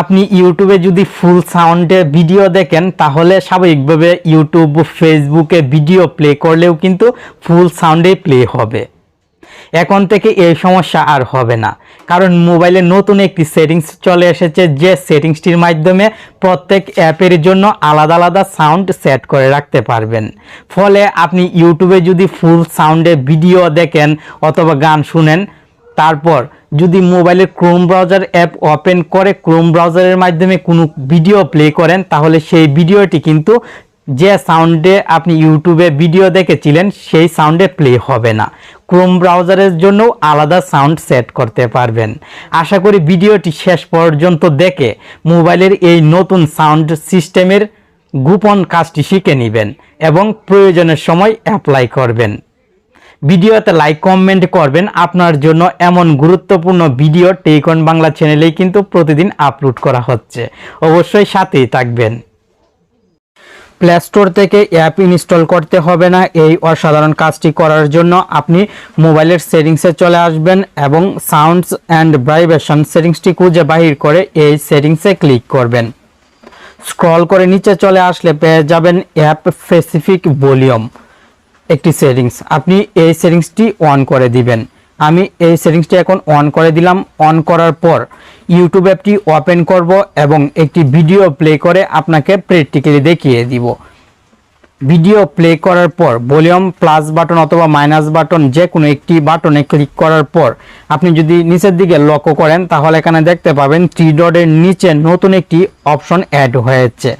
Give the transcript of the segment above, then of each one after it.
আপনি ইউটিউবে যদি ফুল সাউন্ডে ভিডিও দেখেন, তাহলে স্বাভাবিকভাবে ইউটিউব ফেসবুকে ভিডিও প্লে করলেও কিন্তু ফুল সাউন্ডেই প্লে হবে। এখন থেকে এই সমস্যা আর হবে না। কারণ মোবাইলে নতুন একটি সেটিংস চলে এসেছে, যে সেটিংসটির মাধ্যমে প্রত্যেক অ্যাপের জন্য আলাদা আলাদা সাউন্ড সেট করে রাখতে পারবেন। ফলে আপনি ইউটিউবে যদি ফুল সাউন্ডে ভিডিও দেখেন অথবা গান শুনেন, তারপর যদি মোবাইলের ক্রোম ব্রাউজার অ্যাপ ওপেন করে ক্রোম ব্রাউজারের মাধ্যমে কোনো ভিডিও প্লে করেন, তাহলে সেই ভিডিওটি কিন্তু যে সাউন্ডে আপনি ইউটিউবে ভিডিও দেখেছিলেন, সেই সাউন্ডে প্লে হবে না। ক্রোম ব্রাউজারের জন্য আলাদা সাউন্ড সেট করতে পারবেন। আশা করি ভিডিওটি শেষ পর্যন্ত দেখে মোবাইলের এই নতুন সাউন্ড সিস্টেমের গোপন কাজটি শিখে নেবেন এবং প্রয়োজনের সময় অ্যাপ্লাই করবেন। ভিডিওতে লাইক কমেন্ট করবেন। আপনার জন্য এমন গুরুত্বপূর্ণ ভিডিও টেকন বাংলা চ্যানেলেই কিন্তু প্রতিদিন আপলোড করা হচ্ছে। অবশ্যই সাথেই থাকবেন। প্লে স্টোর থেকে অ্যাপ ইনস্টল করতে হবে না। এই অসাধারণ কাজটি করার জন্য আপনি মোবাইলের সেটিংসে চলে আসবেন এবং সাউন্ডস অ্যান্ড ভাইব্রেশন সেটিংসটি খুঁজে বাহির করে এই সেটিংসে ক্লিক করবেন। স্ক্রল করে নিচে চলে আসলে পেয়ে যাবেন অ্যাপ স্পেসিফিক ভলিউম একটি সেটিংস। আপনি এই সেটিংসটি অন করে দিবেন। আমি এই সেটিংসটি এখন অন করে দিলাম। অন করার পর ইউটিউব অ্যাপটি ওপেন করব এবং একটি ভিডিও প্লে করে আপনাকে প্র্যাকটিক্যালি দেখিয়ে দিব। ভিডিও প্লে করার পর ভলিউম প্লাস বাটন অথবা মাইনাস বাটন যে কোনো একটি বাটনে ক্লিক করার পর, আপনি যদি নিচের দিকে লক্ষ্য করেন, তাহলে এখানে দেখতে পাবেন থ্রি ডটের নিচে নতুন একটি অপশন অ্যাড হয়েছে।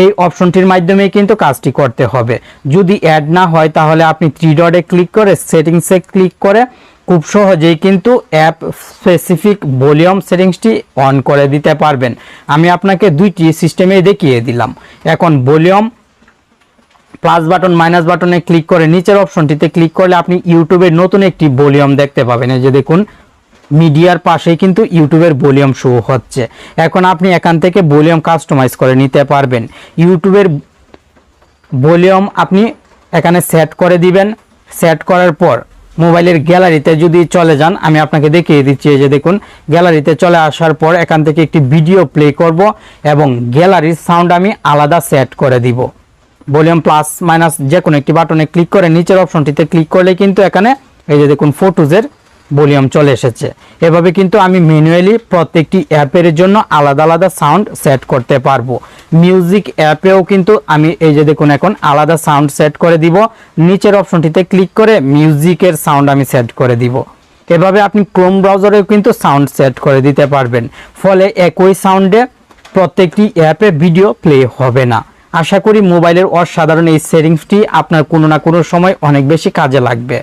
এই অপশনটির মাধ্যমে কিন্তু কাজটি করতে হবে। যদি অ্যাড না হয়, তাহলে আপনি থ্রি ডটে ক্লিক করে সেটিংসে ক্লিক করে খুব সহজেই কিন্তু অ্যাপ স্পেসিফিক ভলিউম সেটিংসটি অন করে দিতে পারবেন। আমি আপনাকে দুইটি সিস্টেমে দেখিয়ে দিলাম। এখন ভলিউম প্লাস বাটন মাইনাস বাটনে ক্লিক করে নিচের অপশনটিতে ক্লিক করলে আপনি ইউটিউবের নতুন একটি ভলিউম দেখতে পাবেন। এই যে দেখুন, মিডিয়ার পাশেই কিন্তু ইউটিউবের ভলিউম শো হচ্ছে। এখন আপনি এখান থেকে ভলিউম কাস্টমাইজ করে নিতে পারবেন। ইউটিউবের ভলিউম আপনি এখানে সেট করে দিবেন। সেট করার পর মোবাইলের গ্যালারিতে যদি চলে যান, আমি আপনাকে দেখিয়ে দিচ্ছি যে দেখুন গ্যালারিতে চলে আসার পর এখান থেকে একটি ভিডিও প্লে করব এবং গ্যালারির সাউন্ড আমি আলাদা সেট করে দিব। ভলিউম প্লাস মাইনাস যে কোনো একটি বাটনে ক্লিক করে নিচের অপশনটিতে ক্লিক করলে কিন্তু এখানে এই যে দেখুন ফটোজের ভলিউম চলে এসেছে। এভাবে কিন্তু আমি ম্যানুয়ালি প্রত্যেকটি অ্যাপের জন্য আলাদা আলাদা সাউন্ড সেট করতে পারব। মিউজিক অ্যাপেও কিন্তু আমি এই যে দেখুন এখন আলাদা সাউন্ড সেট করে দিব। নিচের অপশনটিতে ক্লিক করে মিউজিকের সাউন্ড আমি সেট করে দিব। এভাবে আপনি ক্রোম ব্রাউজারেও কিন্তু সাউন্ড সেট করে দিতে পারবেন। ফলে একই সাউন্ডে প্রত্যেকটি অ্যাপে ভিডিও প্লে হবে না। আশা করি মোবাইলের অসাধারণ এই সেটিংসটি আপনার কোনো না কোনো সময় অনেক বেশি কাজে লাগবে।